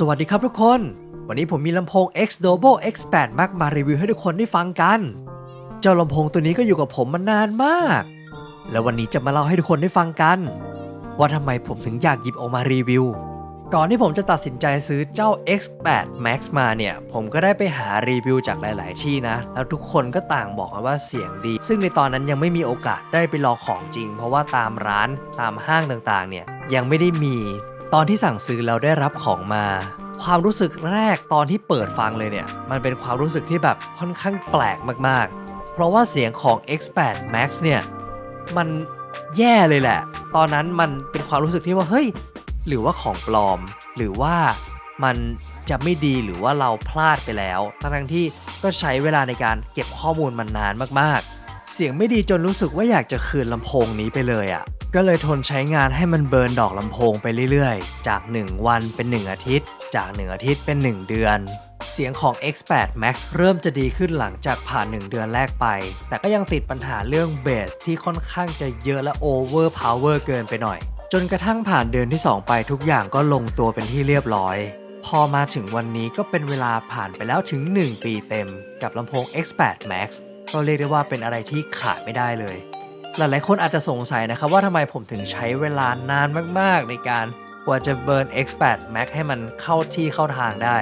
สวัสดีครับทุกคน วันนี้ผมมีลำโพง X Double X8 Max มารีวิวให้ทุกคนได้ฟังกัน เจ้าลำโพงตัวนี้ก็อยู่กับผมมานานมาก แล้ววันนี้จะมาเล่าให้ทุกคนได้ฟังกัน ว่าทำไมผมถึงอยากหยิบออกมารีวิว ก่อนที่ผมจะตัดสินใจซื้อเจ้า X8 Max มาเนี่ย ผมก็ได้ไปหารีวิวจากหลาย ๆ ที่นะ แล้วทุกคนก็ต่างบอกกันว่าเสียงดี ซึ่งในตอนนั้นยังไม่มีโอกาสได้ไปลองของจริง เพราะว่าตามร้านตามห้างต่าง ๆ เนี่ยยังไม่ได้มี ตอนที่สั่งซื้อแล้วได้รับของมา ความรู้สึกแรกตอนที่เปิดฟังเลยเนี่ย มันเป็นความรู้สึกที่แบบค่อนข้างแปลกมากๆ เพราะว่าเสียงของ X8 Max เนี่ย มันแย่เลยแหละ ตอนนั้นมันเป็นความรู้สึกที่ว่าเฮ้ย หรือว่าของปลอม หรือว่ามันจะไม่ดีหรือว่าเราพลาดไปแล้ว ทั้งที่ก็ใช้เวลาในการเก็บข้อมูลมันนานมากๆ เสียงไม่ดีจนรู้สึกว่าอยากจะคืนลำโพงนี้ไปเลยอะ่ะ ก็เลยทนใช้งานให้มันเบิร์นดอกลำโพงไปเรื่อยๆ จาก 1 วันเป็น 1 อาทิตย์ จาก 1 อาทิตย์เป็น 1 เดือน เสียงของ X8 Max เริ่มจะดีขึ้นหลังจากผ่าน 1 เดือนแรกไป แต่ก็ยังติดปัญหาเรื่องเบสที่ค่อนข้างจะเยอะและ over power เกินไปหน่อย จนกระทั่งผ่านเดือนที่ 2 ไปทุกอย่างก็ลงตัวเป็นที่เรียบร้อย พอมาถึงวันนี้ก็เป็นเวลาผ่านไปแล้วถึง 1 ปีเต็ม กับลำโพง X8 Max ก็เรียกได้ว่าเป็นอะไรที่ขาดไม่ได้เลย หลายๆ คนอาจจะสงสัยนะครับว่าทำไมผมถึงใช้เวลานานมากๆ ในการกว่าจะเบิร์น X8 Max ให้มันเข้าที่เข้าทางได้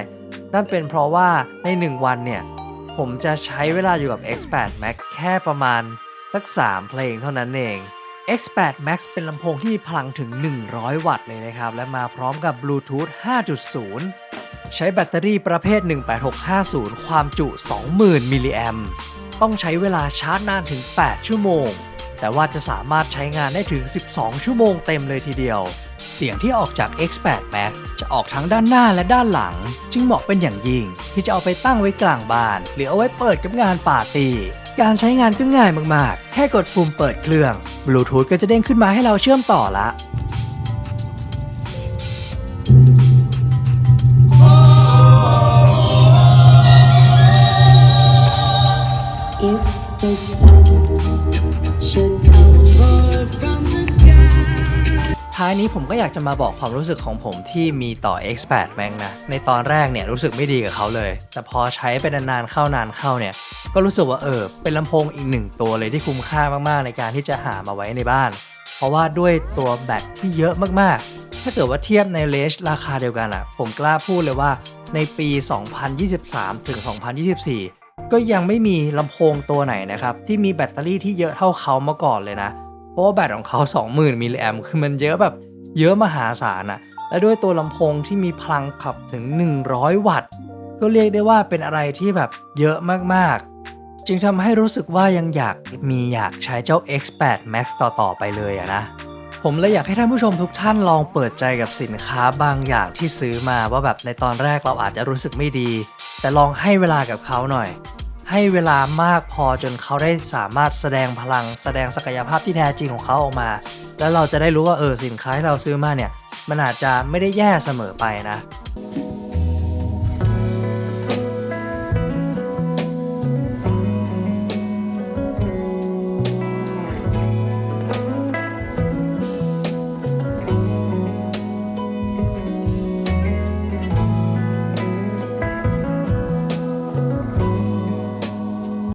นั่นเป็นเพราะว่าใน 1 วันเนี่ย ผมจะใช้เวลาอยู่กับ X8 Max แค่ประมาณสัก 3 เพลงเท่านั้นเอง X8 Max เป็นลำโพงที่มีพลังถึง 100 วัตต์เลยนะครับ และมาพร้อมกับ Bluetooth 5.0 ใช้แบตเตอรี่ประเภท 18650 ความจุ 20,000 มิลลิแอมต้องใช้เวลาชาร์จนานถึง 8 ชั่วโมง แต่ว่าจะสามารถใช้งานได้ถึง 12 ชั่วโมงเต็มเลยทีเดียว เสียงที่ออกจาก X8 Max จะออกทั้งด้านหน้าและด้านหลัง จึงเหมาะเป็นอย่างยิ่ง ที่จะเอาไปตั้งไว้กลางบ้าน หรือเอาไว้เปิดกับงานปาร์ตี้การใช้งานก็ง่ายมากๆ แค่กดปุ่มเปิดเครื่องบลูทูธก็จะเด้งขึ้นมาให้เราเชื่อมต่อละ ท้ายนี้ผมก็อยากจะมาบอกความรู้สึกของผมที่มีต่อ X8 Max นะ ในตอนแรกเนี่ยรู้สึกไม่ดีกับเขาเลย แต่พอใช้ไปนานๆเข้านานเข้าเนี่ย ก็รู้สึกว่าเออ เป็นลำโพงอีกหนึ่งตัวเลยที่คุ้มค่ามากๆ ในการที่จะหามาไว้ในบ้าน เพราะว่าด้วยตัวแบตที่เยอะมากๆ ถ้าเกิดว่าเทียบในเลนจ์ราคาเดียวกันอะ่ะผมกล้าพูดเลยว่าในปี 2023 ถึง 2024 ก็ยังไม่มีลำโพงตัวไหนนะครับที่มีแบตเตอรี่ที่เยอะเท่าเขามาก่อนเลยนะ เพราะว่าแบตของเขา 20,000 มิลลิแอมคือมันเยอะแบบเยอะมหาศาลอะและด้วยตัวลำโพงที่มีพลังขับถึง 100 วัตต์ ก็เรียกได้ว่าเป็นอะไรที่แบบเยอะมากๆ จึงทำให้รู้สึกว่ายังอยากมีอยากใช้เจ้า X8 Max ต่อๆไปเลยอะนะผมเลยอยากให้ท่านผู้ชมทุกท่านลองเปิดใจกับสินค้าบางอย่างที่ซื้อมาว่าแบบในตอนแรกเราอาจจะรู้สึกไม่ดี แต่ลองให้เวลากับเขาหน่อย ให้เวลามากพอจนเขาได้สามารถแสดงพลัง แสดงศักยภาพที่แท้จริงของเขาออกมา แล้วเราจะได้รู้ว่าเออสินค้าที่เราซื้อมาเนี่ย มันอาจจะไม่ได้แย่เสมอไปนะ